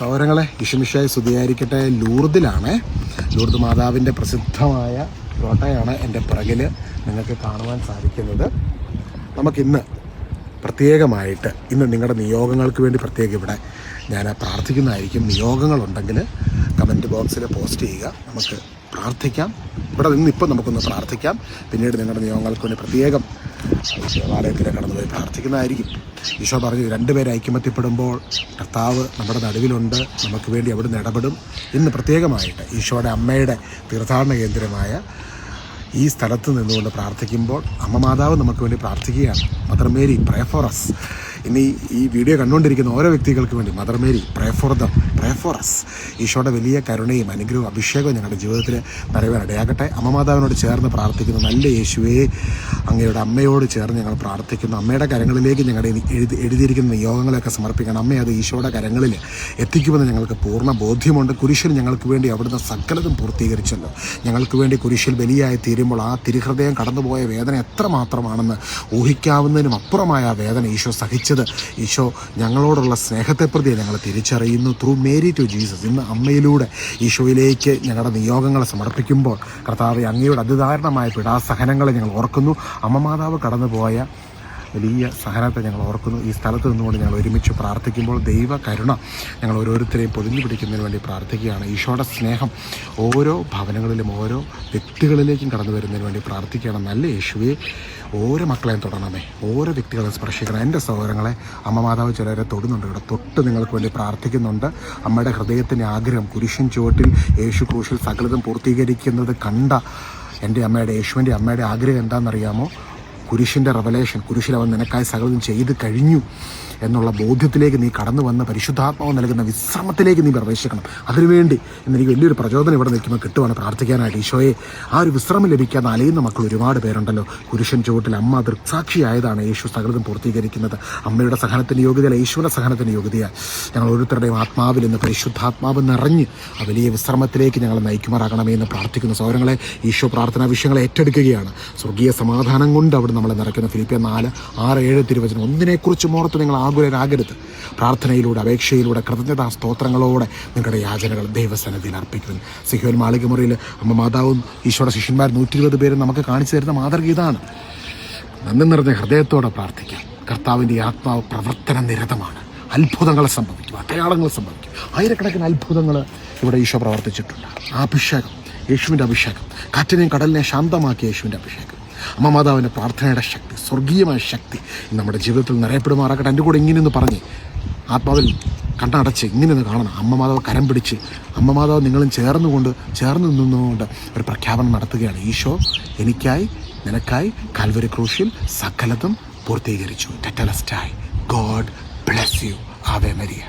സൗരങ്ങളെ ഇഷമിഷായി സ്തുതിയായിരിക്കട്ടെ. ലൂർദിലാണ്. ലൂർദ് മാതാവിന്റെ പ്രസിദ്ധമായ കോട്ടയാണ് എന്റെ പിറകിൽ നിങ്ങൾക്ക് കാണുവാൻ സാധിക്കുന്നത്. നമുക്കിന്ന് പ്രത്യേകമായിട്ട് ഇന്ന് നിങ്ങളുടെ നിയോഗങ്ങൾക്ക് വേണ്ടി പ്രത്യേകം ഇവിടെ ഞാൻ പ്രാർത്ഥിക്കുന്നതായിരിക്കും. നിയോഗങ്ങളുണ്ടെങ്കിൽ കമന്റ് ബോക്സിൽ പോസ്റ്റ് ചെയ്യുക. നമുക്ക് പ്രാർത്ഥിക്കാം. ഇവിടെ നിന്ന് ഇപ്പം നമുക്കൊന്ന് പ്രാർത്ഥിക്കാം. പിന്നീട് നിങ്ങളുടെ നിയോഗങ്ങൾക്ക് വേണ്ടി പ്രത്യേകം ദേവാലയത്തിൽ കടന്നുപോയി പ്രാർത്ഥിക്കുന്നതായിരിക്കും. ഈശോ പറഞ്ഞു രണ്ടുപേരെ ഐക്യമത്യപ്പെടുമ്പോൾ കർത്താവ് നമ്മുടെ നടുവിലുണ്ട്. നമുക്ക് വേണ്ടി അവിടുന്ന് ഇടപെടും. ഇന്ന് പ്രത്യേകമായിട്ട് ഈശോയുടെ അമ്മയുടെ തീർത്ഥാടന കേന്ദ്രമായ ഈ സ്ഥലത്ത് നിന്നുകൊണ്ട് പ്രാർത്ഥിക്കുമ്പോൾ അമ്മ മാതാവ് നമുക്ക് വേണ്ടി പ്രാർത്ഥിക്കുകയാണ്. Mother Mary pray for us ഇനി ഈ വീഡിയോ കണ്ടുകൊണ്ടിരിക്കുന്ന ഓരോ വ്യക്തികൾക്ക് വേണ്ടി Mother Mary pray for them pray for us ഈശോയുടെ വലിയ കരുണയും അനുഗ്രഹവും അഭിഷേകവും ഞങ്ങളുടെ ജീവിതത്തിൽ നിറവേറാൻ അമ്മമാതാവിനോട് ചേർന്ന് പ്രാർത്ഥിക്കുന്നു നല്ല യേശുവേ അങ്ങയുടെ അമ്മയോട് ചേർന്ന് ഞങ്ങൾ പ്രാർത്ഥിക്കുന്നു. അമ്മയുടെ കരങ്ങളിലേക്ക് ഞങ്ങളുടെ എഴുതി എഴുതിയിരിക്കുന്ന നിയോഗങ്ങളൊക്കെ സമർപ്പിക്കണം. അമ്മയെ അത് ഈശോയുടെ കരങ്ങളിൽ എത്തിക്കുമെന്ന് ഞങ്ങൾക്ക് പൂർണ ബോധ്യമുണ്ട്. കുരിശിൽ ഞങ്ങൾക്ക് വേണ്ടി അവിടുന്ന് സകലതും പൂർത്തീകരിച്ചല്ലോ. ഞങ്ങൾക്ക് വേണ്ടി കുരിശിൽ ബലിയായി തീരുമ്പോൾ ആ തിരുഹൃദയം കടന്നുപോയ വേദന എത്രമാത്രമാണെന്ന് ഊഹിക്കാവുന്നതിനും അപ്പുറമായ ആ വേദന ഈശോ സഹിച്ചത്. ഈശോ ഞങ്ങളോടുള്ള സ്നേഹത്തെ പ്രതി ഞങ്ങൾ തിരിച്ചറിയുന്നു ത്രൂ മേരി ടു ജീസസ്. ഇന്ന് അമ്മയിലൂടെ ഈശോയിലേക്ക് ഞങ്ങളുടെ നിയോഗങ്ങളെ സമർപ്പിക്കുമ്പോൾ കർത്താവ് അങ്ങയുടെ അതിദാരുണമായ പിടാസഹനങ്ങളെ ഞങ്ങൾ ഓർക്കുന്നു. അമ്മമാതാവ് കടന്നുപോയ വലിയ സഹനത്തെ ഞങ്ങൾ ഓർക്കുന്നു. ഈ സ്ഥലത്ത് നിന്നുകൊണ്ട് ഞങ്ങൾ ഒരുമിച്ച് പ്രാർത്ഥിക്കുമ്പോൾ ദൈവ കരുണ ഞങ്ങൾ ഓരോരുത്തരെയും പൊതിഞ്ഞു പിടിക്കുന്നതിന് വേണ്ടി പ്രാർത്ഥിക്കുകയാണ്. ഈശോയുടെ സ്നേഹം ഓരോ ഭവനങ്ങളിലും ഓരോ വ്യക്തികളിലേക്കും കടന്നു വരുന്നതിന് വേണ്ടി പ്രാർത്ഥിക്കുകയാണ്. നല്ല യേശുവെ ഓരോ മക്കളെയും തൊടണമേ. ഓരോ വ്യക്തികളെ സ്പർശിക്കണം. എന്റെ സഹോദരങ്ങളെ അമ്മ മാതാവ് ചിലരെ തൊടുന്നുണ്ട്. ഇവിടെ തൊട്ട് നിങ്ങൾക്ക് വേണ്ടി പ്രാർത്ഥിക്കുന്നുണ്ട്. അമ്മയുടെ ഹൃദയത്തിന്റെ ആഗ്രഹം കുരിശൻ ചുവട്ടിൽ യേശു ക്രൂശിൽ സകലതും പൂർത്തീകരിക്കുന്നത് കണ്ട എന്റെ അമ്മയുടെ യേശുവിന്റെ അമ്മയുടെ ആഗ്രഹം എന്താണെന്നറിയാമോ? കുരിശിന്റെ റവലേഷൻ കുരിശിൽ അവൻ നിനക്കായി സകലതും ചെയ്ത് കഴിഞ്ഞു. എന്നുള്ള ബോധ്യത്തിലേക്ക് നീ കടന്നു വന്ന പരിശുദ്ധാത്മാവ് നൽകുന്ന വിശ്രമത്തിലേക്ക് നീ പ്രവേശിക്കണം. അതിനുവേണ്ടി എനിക്ക് വലിയൊരു പ്രചോദനം ഇവിടെ നിൽക്കുമ്പോൾ കിട്ടുവാണ് പ്രാർത്ഥിക്കാനായിട്ട്. ഈശോയെ ആ ഒരു വിശ്രമം ലഭിക്കാൻ അലയുന്ന മക്കൾ ഒരുപാട് പേരുണ്ടല്ലോ. പുരുഷൻ ചുവട്ടിൽ അമ്മ ദൃക്സാക്ഷിയായതാണ് യേശു സകലതും പൂർത്തീകരിക്കുന്നത്. അമ്മയുടെ സഹനത്തിന് യോഗ്യതയല്ല യേശുവിന്റെ സഹനത്തിന് യോഗ്യതയാണ്. ഞങ്ങൾ ഓരോരുത്തരുടെയും ആത്മാവിൽ നിന്ന് പരിശുദ്ധാത്മാവ് നിറഞ്ഞ് ആ വലിയ വിശ്രമത്തിലേക്ക് ഞങ്ങൾ നയിക്കുമാറാകണമേ എന്ന് പ്രാർത്ഥിക്കുന്ന. സൗരങ്ങളെ ഈശോ പ്രാർത്ഥനാ വിഷയങ്ങളെ ഏറ്റെടുക്കുകയാണ്. സ്വർഗീയ സമാധാനം കൊണ്ട് അവിടെ നമ്മളെ നിറയ്ക്കുന്ന. ഫിലിപ്പിയ നാല് ആറ് ഏഴ് തിരുവചനം. ഒന്നിനെക്കുറിച്ച് ഓർത്ത് നിങ്ങൾ ആകുലരാകരുത് പ്രാർത്ഥനയിലൂടെ അപേക്ഷയിലൂടെ കൃതജ്ഞതാ സ്തോത്രങ്ങളോടെ നിങ്ങളുടെ യാചനകൾ ദൈവസന്നിധിയിൽ അർപ്പിക്കുന്നു സിഹോൻ മാളികമുറിയിൽ അമ്മ മാതാവും ഈശോയുടെ ശിഷ്യന്മാർ നൂറ്റി ഇരുപത് പേരും നമുക്ക് കാണിച്ചു തരുന്ന മാതൃക ഇതാണ്. നന്ദി നിറഞ്ഞ ഹൃദയത്തോടെ പ്രാർത്ഥിക്കാം. കർത്താവിന്റെ ആത്മാവ് പ്രവർത്തന നിരതമാണ്. അത്ഭുതങ്ങൾ സംഭവിക്കും അടയാളങ്ങൾ സംഭവിക്കും. ആയിരക്കണക്കിന് അത്ഭുതങ്ങൾ ഇവിടെ ഈശോ പ്രവർത്തിച്ചിട്ടുണ്ട്. ആ അഭിഷേകം യേശുവിന്റെ അഭിഷേകം. കാറ്റിനെയും കടലിനെ ശാന്തമാക്കിയ യേശുവിന്റെ അഭിഷേകം. അമ്മ മാതാവിന്റെ പ്രാർത്ഥനയുടെ ശക്തി സ്വർഗീയമായ ശക്തി നമ്മുടെ ജീവിതത്തിൽ നിറയപ്പെടുമാറാക്കട്ടെ എന്റെ കൂടെ ഇങ്ങനെയൊന്ന് പറഞ്ഞ് ആത്മാവിൽ കണ്ണടച്ച് ഇങ്ങനെ ഒന്ന് കാണണം. അമ്മ മാതാവ് കരം പിടിച്ച് അമ്മ മാതാവ് നിങ്ങളും ചേർന്നുകൊണ്ട് ചേർന്ന് നിന്നുകൊണ്ട് ഒരു പ്രഖ്യാപനം നടത്തുകയാണ്. ഈശോ എനിക്കായി നിനക്കായി കാൽവരി ക്രൂശിൽ സകലതും പൂർത്തീകരിച്ചു. ടെറ്റലസ്റ്റായി ഗോഡ് ബ്ലെസ് യു ആവേ മരിയ.